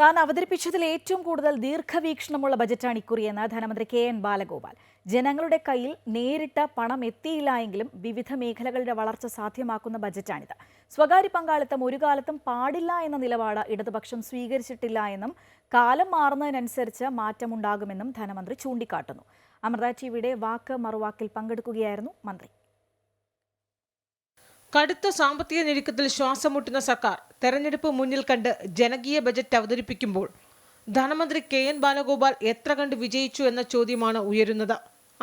താൻ അവതരിപ്പിച്ചതിൽ ഏറ്റവും കൂടുതൽ ദീർഘവീക്ഷണമുള്ള ബജറ്റാണ് ഇക്കുറിയെന്ന് ധനമന്ത്രി കെ എൻ ബാലഗോപാൽ. ജനങ്ങളുടെ കയ്യിൽ നേരിട്ട് പണം എത്തിയില്ല എങ്കിലും വിവിധ മേഖലകളുടെ വളർച്ച സാധ്യമാക്കുന്ന ബജറ്റാണിത്. സ്വകാര്യ പങ്കാളിത്തം ഒരു കാലത്തും പാടില്ല എന്ന നിലപാട് ഇടതുപക്ഷം സ്വീകരിച്ചിട്ടില്ല എന്നും കാലം മാറുന്നതിനനുസരിച്ച് മാറ്റമുണ്ടാകുമെന്നും ധനമന്ത്രി ചൂണ്ടിക്കാട്ടുന്നു. അമൃത ടിവിയുടെ വാക്ക് മറുവാക്കിൽ പങ്കെടുക്കുകയായിരുന്നു മന്ത്രി. കടുത്ത സാമ്പത്തിക ഞെരുക്കത്തിൽ ശ്വാസം മുട്ടുന്ന സർക്കാർ. തെരഞ്ഞെടുപ്പ് മുന്നിൽ കണ്ട് ജനകീയ ബജറ്റ് അവതരിപ്പിക്കുമ്പോൾ ധനമന്ത്രി കെ എൻ ബാലഗോപാൽ എത്ര കണ്ട് വിജയിച്ചു എന്ന ചോദ്യമാണ് ഉയരുന്നത്.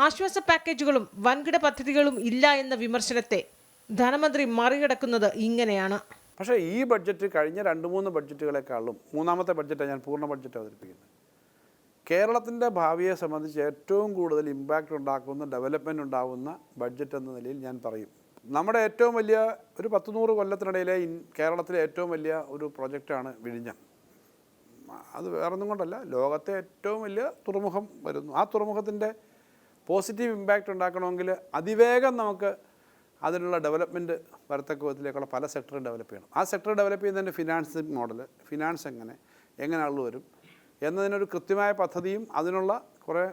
ആശ്വാസ പാക്കേജുകളും വൻകിട പദ്ധതികളും ഇല്ല എന്ന വിമർശനത്തെ ധനമന്ത്രി മറികടക്കുന്നത് ഇങ്ങനെയാണ്. പക്ഷേ ഈ ബഡ്ജറ്റ് കഴിഞ്ഞ രണ്ട് മൂന്ന് ബഡ്ജറ്റുകളെക്കാളും മൂന്നാമത്തെ ബഡ്ജറ്റാണ് ഞാൻ പൂർണ ബഡ്ജറ്റ് അവതരിപ്പിക്കുന്നത്. കേരളത്തിന്റെ ഭാവിയെ സംബന്ധിച്ച് ഏറ്റവും കൂടുതൽ ഇമ്പാക്റ്റ് ഉണ്ടാക്കുന്ന ഡെവലപ്മെന്റ് ഉണ്ടാകുന്ന ബഡ്ജറ്റ് എന്ന നിലയിൽ ഞാൻ പറയും. നമ്മുടെ ഏറ്റവും വലിയ ഒരു പത്ത് നൂറ് കൊല്ലത്തിനിടയിലെ കേരളത്തിലെ ഏറ്റവും വലിയ ഒരു പ്രൊജക്റ്റാണ് വിഴിഞ്ഞം. അത് വേറൊന്നും കൊണ്ടല്ല ലോകത്തെ ഏറ്റവും വലിയ തുറമുഖം വരുന്നു. ആ തുറമുഖത്തിന്റെ പോസിറ്റീവ് ഇമ്പാക്റ്റ് ഉണ്ടാക്കണമെങ്കിൽ അതിവേഗം നമുക്ക് അതിനുള്ള ഡെവലപ്മെന്റ് വരത്തക്ക വിധത്തിലേക്കുള്ള പല സെക്ടറും ഡെവലപ്പ് ചെയ്യണം. ആ സെക്ടർ ഡെവലപ്പ് ചെയ്യുന്നതിന്റെ ഫിനാൻസിങ് മോഡൽ ഫിനാൻസ് എങ്ങനെ എങ്ങനെ ആളുകൾ വരും എന്നതിനൊരു കൃത്യമായ പദ്ധതിയും അതിനുള്ള കുറേ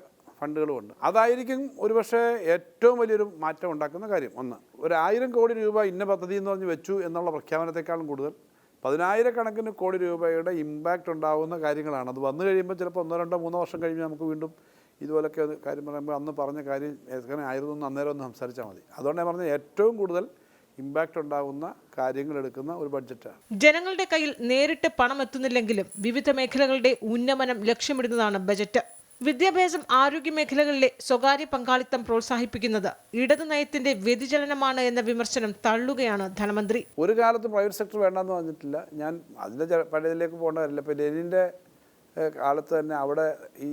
ഫണ്ടുകളും ഉണ്ട് അതായിരിക്കും ഒരുപക്ഷെ ഏറ്റവും വലിയൊരു മാറ്റം ഉണ്ടാക്കുന്ന കാര്യം. ഒന്ന് ഒരു ആയിരം കോടി രൂപ ഇന്ന പദ്ധതി എന്ന് പറഞ്ഞ് വെച്ചു എന്നുള്ള പ്രഖ്യാപനത്തെക്കാളും കൂടുതൽ പതിനായിരക്കണക്കിന് കോടി രൂപയുടെ ഇമ്പാക്റ്റ് ഉണ്ടാകുന്ന കാര്യങ്ങളാണ്. അത് വന്നു കഴിയുമ്പോൾ ചിലപ്പോൾ ഒന്നോ രണ്ടോ മൂന്നോ വർഷം കഴിയുമ്പോൾ നമുക്ക് വീണ്ടും ഇതുപോലൊക്കെ കാര്യം പറയുമ്പോൾ അന്ന് പറഞ്ഞ കാര്യം എങ്ങനെ ആയിരുന്നു അന്നേരം ഒന്ന് സംസാരിച്ചാൽ മതി. അതുകൊണ്ട് ഞാൻ പറഞ്ഞ ഏറ്റവും കൂടുതൽ ഇമ്പാക്റ്റ് ഉണ്ടാകുന്ന കാര്യങ്ങൾ എടുക്കുന്ന ഒരു ബഡ്ജറ്റാണ് ജനങ്ങളുടെ കയ്യിൽ നേരിട്ട് പണം എത്തുന്നില്ലെങ്കിലും വിവിധ മേഖലകളുടെ ഉന്നമനം ലക്ഷ്യമിടുന്നതാണ് ബജറ്റ് വിദ്യാഭ്യാസം ആരോഗ്യ മേഖലകളിലെ സ്വകാര്യ പങ്കാളിത്തം പ്രോത്സാഹിപ്പിക്കുന്നത് ഇടതു നയത്തിന്റെ വ്യതിചലനമാണ് എന്ന വിമർശനം തള്ളുകയാണ് ധനമന്ത്രി. ഒരു കാലത്ത് പ്രൈവറ്റ് സെക്ടർ വേണ്ടെന്ന് പറഞ്ഞിട്ടില്ല. ഞാൻ അതിന്റെ പഴയതിലേക്ക് പോകേണ്ട കാര്യമില്ല. ഇപ്പോൾ ലെനിന്റെ കാലത്ത് തന്നെ അവിടെ ഈ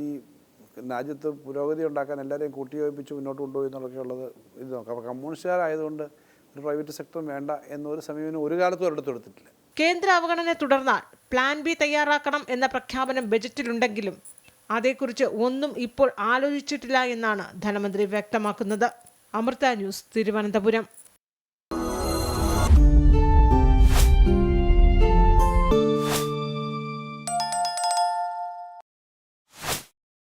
രാജ്യത്ത് പുരോഗതി ഉണ്ടാക്കാൻ എല്ലാവരെയും കൂട്ടിയോജിപ്പിച്ച് മുന്നോട്ട് കൊണ്ടുപോയി എന്നുള്ളത് ഇത് നോക്കാം. അപ്പോൾ കമ്മ്യൂണിസ്റ്റുകാരായതുകൊണ്ട് ഒരു പ്രൈവറ്റ് സെക്ടർ വേണ്ട എന്നൊരു സമീപനം ഒരു കാലത്തും ഒരിടത്തും എടുത്തിട്ടില്ല. കേന്ദ്ര അവഗണന തുടർന്നാൽ പ്ലാൻ ബി തയ്യാറാക്കണം എന്ന പ്രഖ്യാപനം ബജറ്റിലുണ്ടെങ്കിലും അതേക്കുറിച്ച് ഒന്നും ഇപ്പോൾ ആലോചിച്ചിട്ടില്ല എന്നാണ് ധനമന്ത്രി വ്യക്തമാക്കുന്നത്. അമൃത ന്യൂസ് തിരുവനന്തപുരം.